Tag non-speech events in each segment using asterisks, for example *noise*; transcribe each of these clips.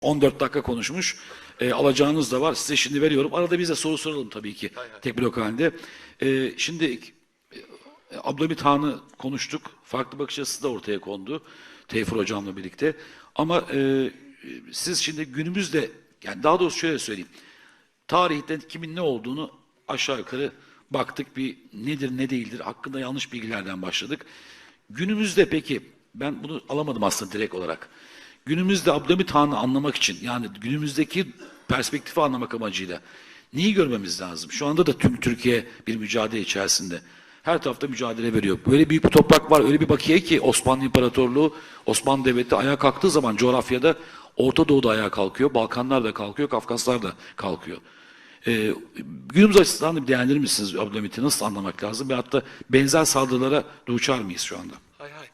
14 dakika konuşmuş. E, alacağınız da var. Size şimdi veriyorum. Arada biz de soru soralım tabii ki. Tek blok halinde. E, şimdi e, Abdülhamit Han'ı konuştuk. Farklı bakış açısı da ortaya kondu. Tevfur Hocam'la birlikte. Ama e, siz şimdi günümüzde yani daha doğrusu şöyle söyleyeyim. Tarihte kimin ne olduğunu aşağı yukarı baktık bir nedir ne değildir hakkında yanlış bilgilerden başladık. Günümüzde peki ben bunu alamadım aslında direkt olarak. Günümüzde Abdülhamit Han'ı anlamak için yani günümüzdeki perspektifi anlamak amacıyla neyi görmemiz lazım? Şu anda da tüm Türkiye bir mücadele içerisinde. Her tarafta mücadele veriyor. Böyle büyük bir toprak var, öyle bir bakiye ki Osmanlı İmparatorluğu, Osmanlı Devleti ayağa kalktığı zaman coğrafyada Orta Doğu'da ayağa kalkıyor, Balkanlar da kalkıyor, Kafkaslar da kalkıyor. Ee, günümüz açısından da bir değerlendirir misiniz Abdülhamit'i nasıl anlamak lazım ve hatta benzer saldırılara duçar mıyız şu anda? Hay hay.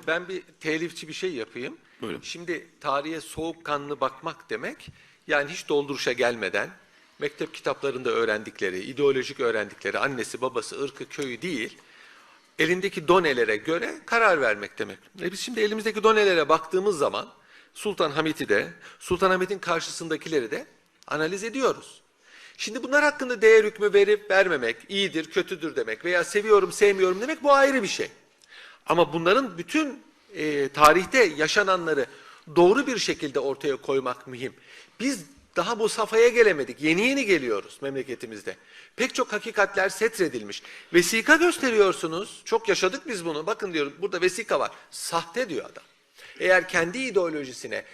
*clears throat* Ben bir telifçi bir şey yapayım. Buyurun. Şimdi tarihe soğukkanlı bakmak demek, yani hiç dolduruşa gelmeden, mektep kitaplarında öğrendikleri, ideolojik öğrendikleri, annesi, babası, ırkı, köyü değil, elindeki donelere göre karar vermek demek. E biz şimdi elimizdeki donelere baktığımız zaman, Sultan Hamit'i de, Sultan Hamit'in karşısındakileri de analiz ediyoruz. Şimdi bunlar hakkında değer hükmü verip vermemek, iyidir, kötüdür demek veya seviyorum, sevmiyorum demek bu ayrı bir şey. Ama bunların bütün e, tarihte yaşananları doğru bir şekilde ortaya koymak mühim. Biz daha bu safhaya gelemedik. Yeni yeni geliyoruz memleketimizde. Pek çok hakikatler setredilmiş. Vesika gösteriyorsunuz. Çok yaşadık biz bunu. Bakın diyorum burada vesika var. Sahte diyor adam. Eğer kendi ideolojisine,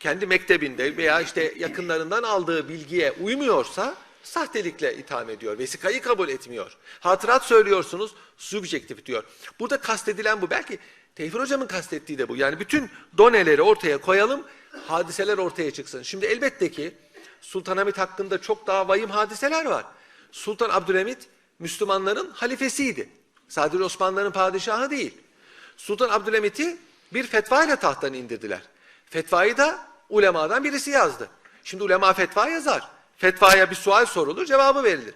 kendi mektebinde veya işte yakınlarından aldığı bilgiye uymuyorsa sahtelikle itham ediyor. Vesikayı kabul etmiyor. Hatırat söylüyorsunuz, subjektif diyor. Burada kastedilen bu. Belki Tevfir Hocam'ın kastettiği de bu. Yani bütün doneleri ortaya koyalım, hadiseler ortaya çıksın. Şimdi elbette ki Sultanahmet hakkında çok daha vahim hadiseler var. Sultan Abdülhamit Müslümanların halifesiydi. Sadece Osmanlıların padişahı değil. Sultan Abdülhamit'i bir fetva ile tahttan indirdiler. Fetvayı da ulemadan birisi yazdı. Şimdi ulema fetva yazar. Fetvaya bir sual sorulur, cevabı verilir.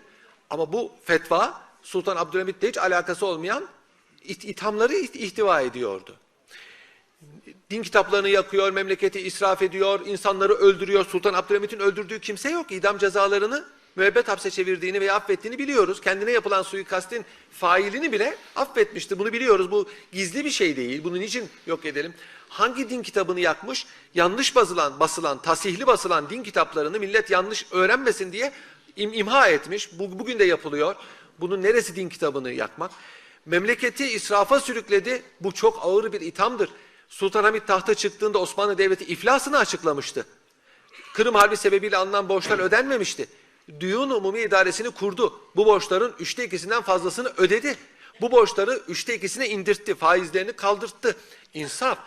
Ama bu fetva Sultan Abdülhamit'le hiç alakası olmayan it- ithamları iht- ihtiva ediyordu. Din kitaplarını yakıyor, memleketi israf ediyor, insanları öldürüyor. Sultan Abdülhamit'in öldürdüğü kimse yok. İdam cezalarını müebbet hapse çevirdiğini veya affettiğini biliyoruz. Kendine yapılan suikastin failini bile affetmişti. Bunu biliyoruz. Bu gizli bir şey değil. Bunu niçin yok edelim? Hangi din kitabını yakmış? Yanlış basılan, basılan, tasihli basılan din kitaplarını millet yanlış öğrenmesin diye im- imha etmiş. Bu, bugün de yapılıyor. Bunun neresi din kitabını yakmak? Memleketi israfa sürükledi. Bu çok ağır bir ithamdır. Sultanahmet tahta çıktığında Osmanlı Devleti iflasını açıklamıştı. Kırım Harbi sebebiyle alınan borçlar ödenmemişti. Düğün Umumi İdaresini kurdu. Bu borçların üçte ikisinden fazlasını ödedi. Bu borçları üçte ikisine indirtti. Faizlerini kaldırttı. İnsaf.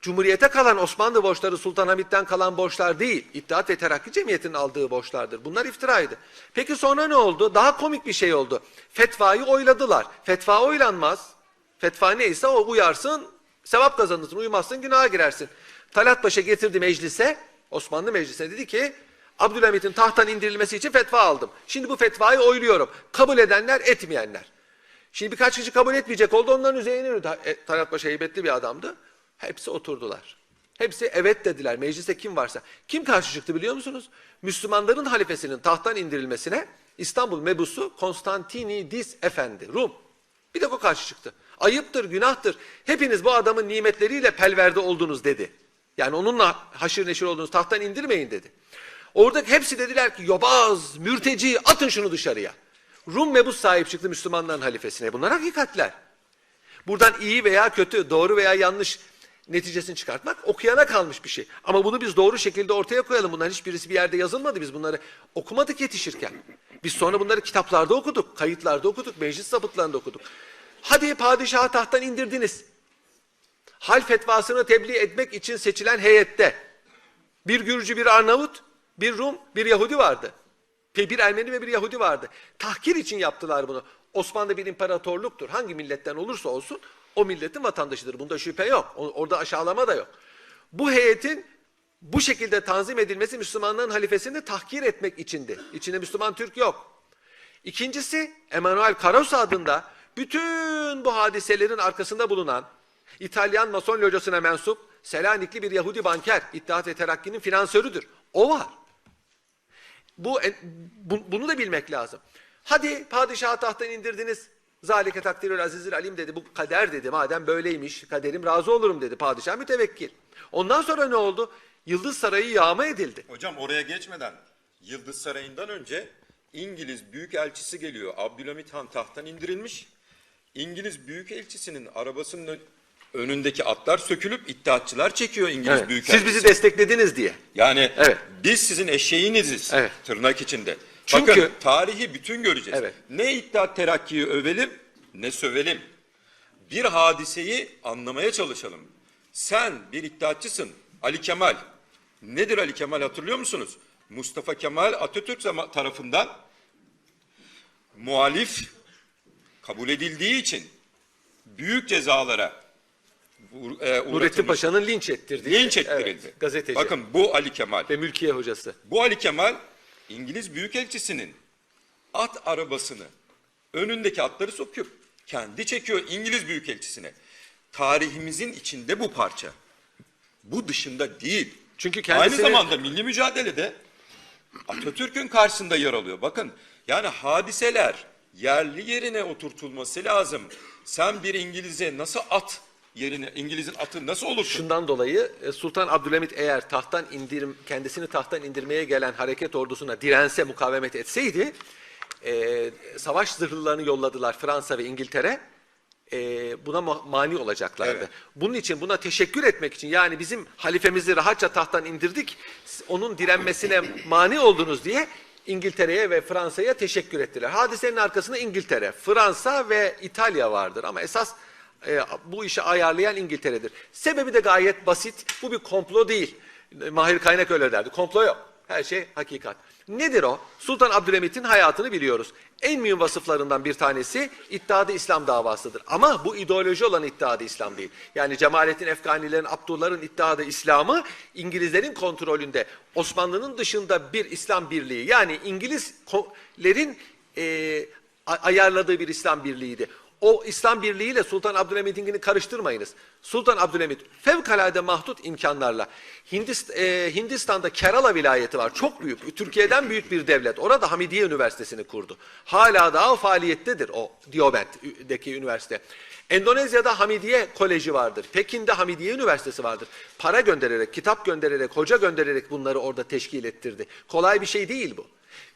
Cumhuriyete kalan Osmanlı borçları Sultanahmet'ten kalan borçlar değil. İttihat ve Terakki Cemiyeti'nin aldığı borçlardır. Bunlar iftiraydı. Peki sonra ne oldu? Daha komik bir şey oldu. Fetvayı oyladılar. Fetva oylanmaz. Fetva neyse o uyarsın, sevap kazanırsın. Uymazsın, günaha girersin. Talat Paşa getirdi meclise, Osmanlı meclisine dedi ki, Abdülhamit'in tahttan indirilmesi için fetva aldım. Şimdi bu fetvayı oyluyorum. Kabul edenler, etmeyenler. Şimdi birkaç kişi kabul etmeyecek oldu, onların üzerine yürüdü. E, Talat Paşa heybetli bir adamdı. Hepsi oturdular. Hepsi evet dediler. Mecliste kim varsa. Kim karşı çıktı biliyor musunuz? Müslümanların halifesinin tahttan indirilmesine İstanbul mebusu Konstantinidis Efendi, Rum. Bir de o karşı çıktı. Ayıptır, günahtır. Hepiniz bu adamın nimetleriyle pelverde oldunuz dedi. Yani onunla haşır neşir oldunuz, tahttan indirmeyin dedi. Orada hepsi dediler ki yobaz, mürteci, atın şunu dışarıya. Rum mebus sahip çıktı Müslümanların halifesine. Bunlar hakikatler. Buradan iyi veya kötü, doğru veya yanlış neticesini çıkartmak okuyana kalmış bir şey. Ama bunu biz doğru şekilde ortaya koyalım. Bunların hiçbirisi bir yerde yazılmadı. Biz bunları okumadık yetişirken. Biz sonra bunları kitaplarda okuduk, kayıtlarda okuduk, meclis zabıtlarında okuduk. Hadi padişahı tahttan indirdiniz. Hal fetvasını tebliğ etmek için seçilen heyette bir Gürcü, bir Arnavut, bir Rum, bir Yahudi vardı. Bir Ermeni ve bir Yahudi vardı. Tahkir için yaptılar bunu. Osmanlı bir imparatorluktur. Hangi milletten olursa olsun o milletin vatandaşıdır. Bunda şüphe yok. Orada aşağılama da yok. Bu heyetin bu şekilde tanzim edilmesi Müslümanların halifesini tahkir etmek içindi. İçinde Müslüman Türk yok. İkincisi Emanuel Carosa adında bütün bu hadiselerin arkasında bulunan İtalyan Mason locasına mensup Selanikli bir Yahudi banker, İttihat ve Terakki'nin finansörüdür. O var. Bu, bu- bunu da bilmek lazım. Hadi padişahı tahttan indirdiniz. Zalike takdirül azizül alim dedi. Bu kader dedi. Madem böyleymiş kaderim razı olurum dedi. Padişah mütevekkil. Ondan sonra ne oldu? Yıldız Sarayı yağma edildi. Hocam oraya geçmeden Yıldız Sarayı'ndan önce İngiliz Büyükelçisi geliyor. Abdülhamit Han tahttan indirilmiş. İngiliz Büyükelçisinin arabasının önündeki atlar sökülüp iddiatçılar çekiyor İngiliz Evet. Büyükelçisi. Siz bizi desteklediniz diye. Yani Evet. biz sizin eşeğiniziz Evet. tırnak içinde. Çünkü- Bakın tarihi bütün göreceğiz. Evet. Ne iddia terakkiyi övelim ne sövelim. Bir hadiseyi anlamaya çalışalım. Sen bir iddiatçısın. Ali Kemal. Nedir Ali Kemal hatırlıyor musunuz? Mustafa Kemal Atatürk tarafından muhalif kabul edildiği için büyük cezalara e, Nurettin. Paşa'nın linç ettirdiği. linç ettirildi. Evet, gazeteci. Bakın bu Ali Kemal. Ve mülkiye hocası. Bu Ali Kemal İngiliz Büyükelçisi'nin at arabasını önündeki atları sokuyor. Kendi çekiyor İngiliz Büyükelçisi'ne. Tarihimizin içinde bu parça. Bu dışında değil. Çünkü kendisini- Aynı zamanda milli mücadelede Atatürk'ün karşısında yer alıyor. Bakın yani hadiseler yerli yerine oturtulması lazım. Sen bir İngiliz'e nasıl at yerine İngiliz'in atı nasıl olursun? Şundan dolayı e, Sultan Abdülhamit eğer tahttan indirim kendisini tahttan indirmeye gelen hareket ordusuna dirense mukavemet etseydi e, savaş zırhlılarını yolladılar Fransa ve İngiltere e, buna ma- mani olacaklardı. Evet. Bunun için buna teşekkür etmek için yani bizim halifemizi rahatça tahttan indirdik onun direnmesine mani oldunuz diye İngiltere'ye ve Fransa'ya teşekkür ettiler. Hadisenin arkasında İngiltere, Fransa ve İtalya vardır ama esas e, bu işi ayarlayan İngiltere'dir. Sebebi de gayet basit. Bu bir komplo değil. Mahir Kaynak öyle derdi. Komplo yok. Her şey hakikat. Nedir o? Sultan Abdülhamit'in hayatını biliyoruz. En mühim vasıflarından bir tanesi İttihadı İslam davasıdır. Ama bu ideoloji olan İttihadı İslam değil. Yani Cemalettin Efganilerin, Abdullah'ın İttihadı İslam'ı İngilizlerin kontrolünde Osmanlı'nın dışında bir İslam birliği yani İngilizlerin e, ayarladığı bir İslam birliğiydi. O İslam Birliği ile Sultan Abdülhamit'inkini karıştırmayınız. Sultan Abdülhamit fevkalade mahdut imkanlarla Hindist, e, Hindistan'da Kerala vilayeti var. Çok büyük. Türkiye'den büyük bir devlet. Orada Hamidiye Üniversitesi'ni kurdu. Hala daha faaliyettedir o Diobent'deki üniversite. Endonezya'da Hamidiye Koleji vardır. Pekin'de Hamidiye Üniversitesi vardır. Para göndererek, kitap göndererek, hoca göndererek bunları orada teşkil ettirdi. Kolay bir şey değil bu.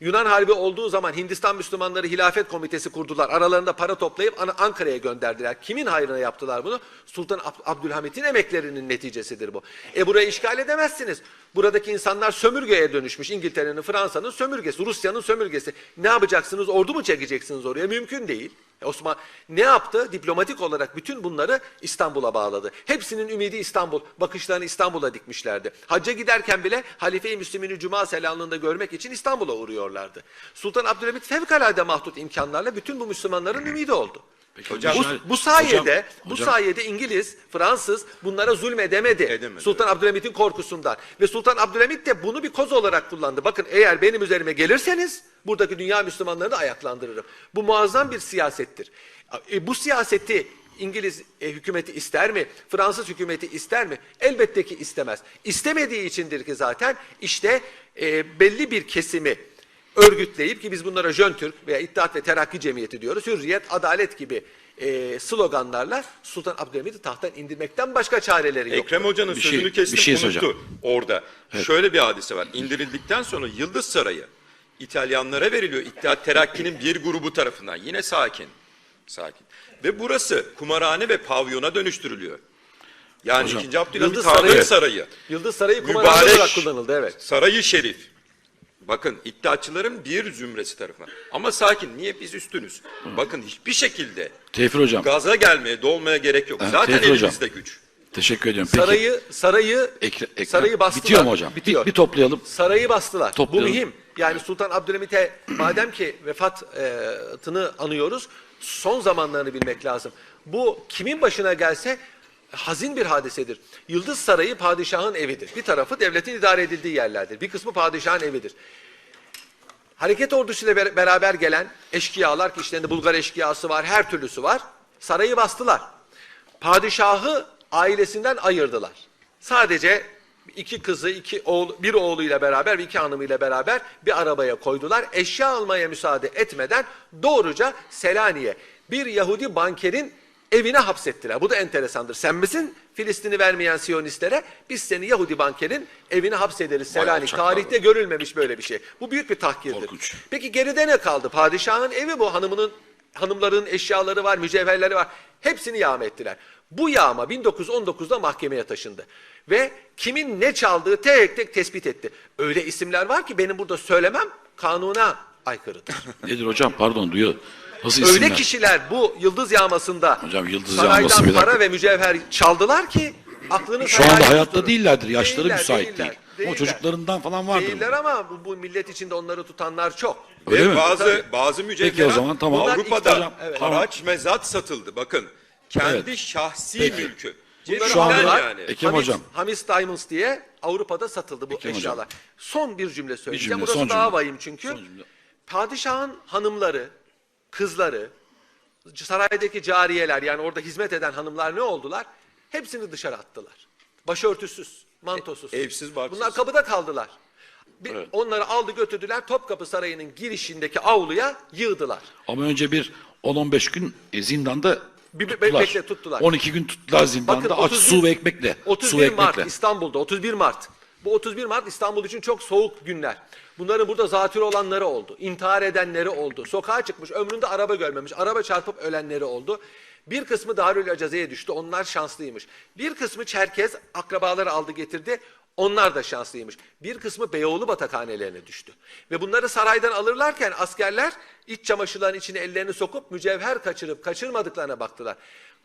Yunan Harbi olduğu zaman Hindistan Müslümanları Hilafet Komitesi kurdular. Aralarında para toplayıp An- Ankara'ya gönderdiler. Kimin hayrına yaptılar bunu? Sultan Ab- Abdülhamit'in emeklerinin neticesidir bu. E burayı işgal edemezsiniz. Buradaki insanlar sömürgeye dönüşmüş. İngiltere'nin, Fransa'nın sömürgesi, Rusya'nın sömürgesi. Ne yapacaksınız? Ordu mu çekeceksiniz oraya? Mümkün değil. E Osman ne yaptı? Diplomatik olarak bütün bunları İstanbul'a bağladı. Hepsinin ümidi İstanbul. Bakışlarını İstanbul'a dikmişlerdi. Hacca giderken bile Halife-i Müslümin'i Cuma selamlığında görmek için İstanbul'a uğruyorlardı. Sultan Abdülhamit fevkalade mahdut imkanlarla bütün bu Müslümanların ümidi oldu. Peki Bu, hocam- bu sayede hocam- bu hocam- sayede İngiliz, Fransız bunlara zulmedemedi. Edemedi, Sultan Abdülhamit'in korkusundan. Ve Sultan Abdülhamit de bunu bir koz olarak kullandı. Bakın eğer benim üzerime gelirseniz buradaki dünya Müslümanlarını ayaklandırırım. Bu muazzam bir siyasettir. E, bu siyaseti İngiliz e, hükümeti ister mi? Fransız hükümeti ister mi? Elbette ki istemez. İstemediği içindir ki zaten işte e, belli bir kesimi örgütleyip ki biz bunlara Jön Türk veya İttihat ve Terakki Cemiyeti diyoruz. Hürriyet, adalet gibi e, sloganlarla Sultan Abdülhamit'i tahttan indirmekten başka çareleri yok. Ekrem Hoca'nın Bir sözünü şey- kestim bir şey unuttu orada. Şöyle bir hadise var. İndirildikten sonra Yıldız Sarayı İtalyanlara veriliyor. İttihat Terakki'nin bir grubu tarafından. Yine sakin. Sakin. Ve burası kumarhane ve pavyona dönüştürülüyor. Yani Hocam, 2. Abdülhamit Yıldız Sarayı- sarayı. Yıldız Sarayı kumarhane olarak kullanıldı evet. Sarayı Şerif. Bakın iddiaçıların bir zümresi tarafından. Ama sakin niye biz üstünüz? Bakın hiçbir şekilde Tevfik hocam. gaza gelmeye, dolmaya gerek yok. Evet, Zaten Tevfik hocam. elimizde güç. Teşekkür ediyorum. Peki, Sarayı sarayı Ekre- Ekrem- sarayı bastılar. Bitiyor mu hocam? Bitiyor. Bir, bir toplayalım. Sarayı bastılar. Toplayalım. Bu mühim. Yani Sultan Abdülhamit'e madem ki vefatını anıyoruz son zamanlarını bilmek lazım. Bu kimin başına gelse hazin bir hadisedir. Yıldız Sarayı padişahın evidir. Bir tarafı devletin idare edildiği yerlerdir. Bir kısmı padişahın evidir. Hareket ordusuyla ber- beraber gelen eşkıyalar ki işlerinde Bulgar eşkıyası var, her türlüsü var. Sarayı bastılar. Padişahı ailesinden ayırdılar. Sadece iki kızı, iki oğul, bir oğluyla beraber iki hanımıyla beraber bir arabaya koydular. Eşya almaya müsaade etmeden doğruca Selanik'e bir Yahudi bankerin evine hapsettiler. Bu da enteresandır. Sen misin Filistin'i vermeyen Siyonistlere? Biz seni Yahudi bankerin evine hapsederiz Selanik. Tarihte görülmemiş böyle bir şey. Bu büyük bir tahkirdir. Korkunç. Peki geride ne kaldı? Padişahın evi bu. Hanımının hanımların eşyaları var, mücevherleri var. Hepsini yağma ettiler. Bu yağma 1919'da mahkemeye taşındı. Ve kimin ne çaldığı tek tek tespit etti. Öyle isimler var ki benim burada söylemem kanuna aykırıdır. *laughs* Nedir hocam? Pardon duyuyor. Nasıl Öyle isimler? kişiler bu yıldız yağmasında Hocam yıldız saraydan yağması bir dakika. para ve mücevher çaldılar ki aklını Şu anda hayatta değillerdir. Yaşları Değiller, müsait değiller, değil. Ama değiller. çocuklarından falan vardır. Değiller ama bu, bu millet içinde onları tutanlar çok. Öyle Ve mi? bazı Tabii. bazı mücevherat Peki o zaman tamam. Bunlar Avrupa'da hocam, evet. haraç mezat satıldı. Bakın kendi Evet. şahsi Peki. mülkü. Bunları Şu anda- aldılar. yani. Ekrem Hamis, hocam. Hamis Diamonds diye Avrupa'da satıldı bu Ekrem hocam. eşyalar. Son bir cümle söyleyeceğim. cümle, Burası son daha cümle. vahim çünkü. Son cümle. Padişahın hanımları, kızları, saraydaki cariyeler yani orada hizmet eden hanımlar ne oldular? Hepsini dışarı attılar. Başörtüsüz, mantosuz. E, evsiz, barksız. Bunlar kapıda kaldılar. Bir, Onları aldı götürdüler Topkapı Sarayı'nın girişindeki avluya yığdılar. Ama önce bir 10-15 gün e, zindanda Bir- tuttular. bekle, tuttular. 12 gün tuttular zindanda Bakın, aç 31 su ve ekmekle. 31 su ve Mart ekmekle. İstanbul'da 31 Mart. Bu 31 Mart İstanbul için çok soğuk günler. Bunların burada zatürre olanları oldu. intihar edenleri oldu. Sokağa çıkmış ömründe araba görmemiş. Araba çarpıp ölenleri oldu. Bir kısmı Darül Acaze'ye düştü. Onlar şanslıymış. Bir kısmı Çerkez akrabaları aldı getirdi. Onlar da şanslıymış. Bir kısmı Beyoğlu batakhanelerine düştü. Ve bunları saraydan alırlarken askerler iç çamaşırların içine ellerini sokup mücevher kaçırıp kaçırmadıklarına baktılar.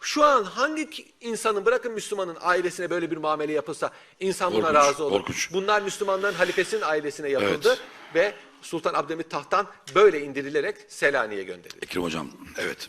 Şu an hangi insanın bırakın Müslümanın ailesine böyle bir muamele yapılsa insan buna Korkunç, razı olur. korkunç. Bunlar Müslümanların halifesinin ailesine yapıldı Evet. ve Sultan Abdülhamit tahttan böyle indirilerek Selanik'e gönderildi. Ekrem hocam evet.